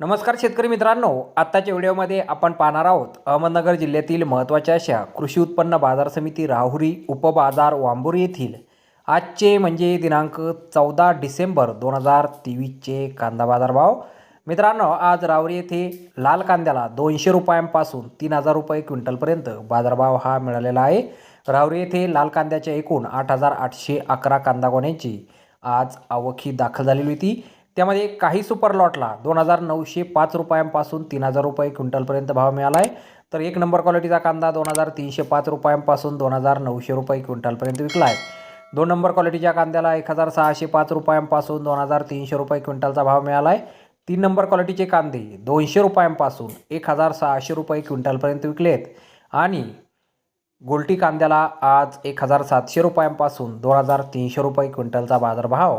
नमस्कार शेतकरी मित्रांनो आत्ताच्या व्हिडिओमध्ये आपण पाहणार आहोत अहमदनगर जिल्ह्यातील महत्त्वाच्या अशा कृषी उत्पन्न बाजार समिती राहुरी उपबाजार वांबुरी येथील. आजचे म्हणजे दिनांक चौदा डिसेंबर दोन हजार तेवीसचे कांदा बाजार भाव मित्रांनो आज राहुरी येथे लाल कांद्याला दोनशे रुपयांपासून तीन हजार रुपये क्विंटलपर्यंत बाजारभाव हा मिळालेला आहे. राहुरी येथे लाल कांद्याच्या एकूण आठ हजार आठशे अकरा कांदा गोण्यांची आज आवक ही दाखल झालेली होती. त्यामध्ये काही सुपर लॉटला दोन हजार नऊशे पाच रुपयांपासून तीन हजार रुपये क्विंटलपर्यंत भाव मिळाला आहे तर एक नंबर क्वालिटीचा कांदा दोन हजार तीनशे पाच रुपयांपासून दोन हजार नऊशे रुपये क्विंटलपर्यंत विकला आहे दोन नंबर क्वालिटीच्या कांद्याला एक हजार सहाशे पाच रुपयांपासून दोन हजार तीनशे रुपये क्विंटलचा भाव मिळाला आहे तीन नंबर क्वालिटीचे कांदे दोनशे रुपयांपासून एक हजार सहाशे रुपये क्विंटलपर्यंत विकले आहेत आणि गोल्टी कांद्याला आज एक हजार सातशे रुपयांपासून दोन हजार तीनशे रुपये क्विंटलचा बाजारभाव